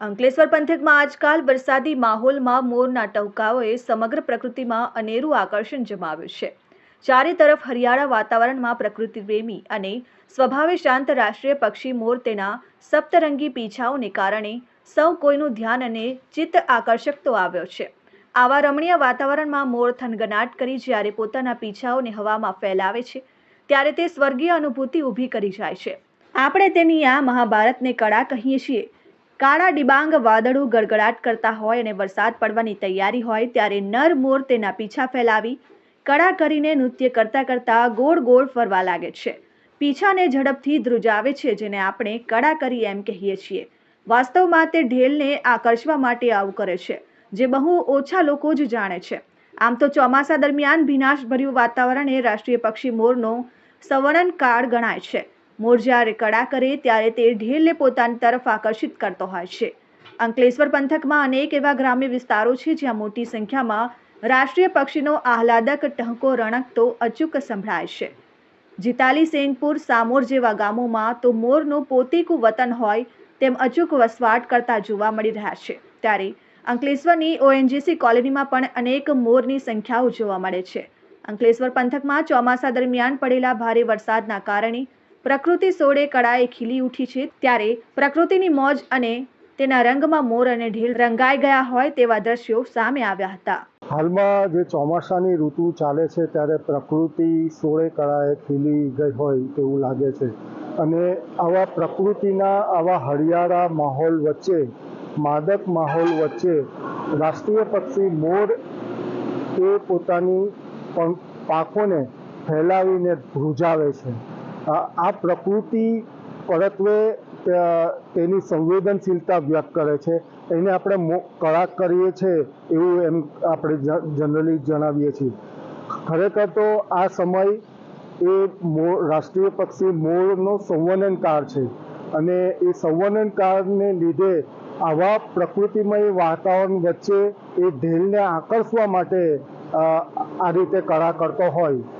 અંકલેશ્વર પંથકમાં આજકાલ વરસાદી માહોલમાં મોરના ટહુકાઓએ સમગ્ર પ્રકૃતિમાં અનેરું આકર્ષણ જમાવ્યું છે. ચારે તરફ હરિયાળા વાતાવરણમાં પ્રકૃતિ પ્રેમી અને સ્વભાવે શાંત રાષ્ટ્રીય પક્ષી મોર તેના સપ્તરંગી પીછાઓને કારણે સૌ કોઈનું ધ્યાન અને ચિત્ત આકર્ષક તો આવ્યો છે. આવા રમણીય વાતાવરણમાં મોર થનગનાટ કરી જ્યારે પોતાના પીછાઓને હવામાં ફેલાવે છે, ત્યારે તે સ્વર્ગીય અનુભૂતિ ઊભી કરી જાય છે. આપણે તેની આ મહાભારતને કળા કહીએ છીએ. કાળા ડિબાંગ વાદળો ગડગડાટ કરતા હોય અને વરસાદ પડવાની તૈયારી હોય ત્યારે નર મોર તેના પીછા ફેલાવી કળા કરીને નૃત્ય કરતા કરતા ગોળ ગોળ ફરવા લાગે છે. પીછાને ઝડપથી ધ્રુજાવે છે જેને આપણે કળા કરી એમ કહીએ છીએ. વાસ્તવમાં તે ઢેલને આકર્ષવા માટે આવું કરે છે, જે બહુ ઓછા લોકો જ જાણે છે. આમ તો ચોમાસા દરમિયાન ભીનાશભર્યું વાતાવરણ એ રાષ્ટ્રીય પક્ષી મોરનો સંવર્ણન કાળ ગણાય છે. મોર જ્યારે કળા કરે ત્યારે તે ઢેલને પોતાની તરફ આકર્ષિત કરતો હોય છે. અંકલેશ્વર પંથકમાં અનેક એવા ગ્રામ્ય વિસ્તારો છે જ્યાં મોટી સંખ્યામાં રાષ્ટ્રીય પક્ષીનો આહલાદક ટહકો રણકતો અચૂક સંભળાય છે. જીતાલી, સેનપુર, સામોર જેવા ગામોમાં તો મોરનું પોતીકું વતન હોય તેમ અચૂક વસવાટ કરતા જોવા મળી રહ્યા છે. ત્યારે અંકલેશ્વરની ઓએનજીસી કોલોનીમાં પણ અનેક મોરની સંખ્યાઓ જોવા મળે છે. અંકલેશ્વર પંથકમાં ચોમાસા દરમિયાન પડેલા ભારે વરસાદના કારણે પ્રકૃતિ સોળે કળાએ ખીલી ઉઠી છે ત્યારે પ્રકૃતિની મોજ અને તેના રંગમાં મોર અને ઢીલ રંગાઈ ગયા હોય તેવા દ્રશ્યો સામે આવ્યા હતા. હાલમાં જે ચોમાસાની ઋતુ ચાલે છે ત્યારે પ્રકૃતિ સોળે કળાએ ખીલી ગઈ હોય તેવું લાગે છે. અને આવા પ્રકૃતિના આવા હરિયાળા માહોલ વચ્ચે, માદક માહોલ વચ્ચે રાષ્ટ્રીય પક્ષી મોર એ પોતાની પાંખોને ફેલાવીને ધ્રુજાવે છે. આ પ્રકૃતિ પરત્વે તેની સંવેદનશીલતા વ્યક્ત કરે છે. એને આપણે કળા કરીએ છીએ એવું એમ આપણે જનરલી જણાવીએ છીએ. ખરેખર તો આ સમય એ મોર રાષ્ટ્રીય પક્ષી મોરનો સંવનનકાર છે. અને એ સંવનનકારને લીધે આવા પ્રકૃતિમય વાતાવરણ વચ્ચે એ ઢેલને આકર્ષવા માટે આ રીતે કળા કરતો હોય.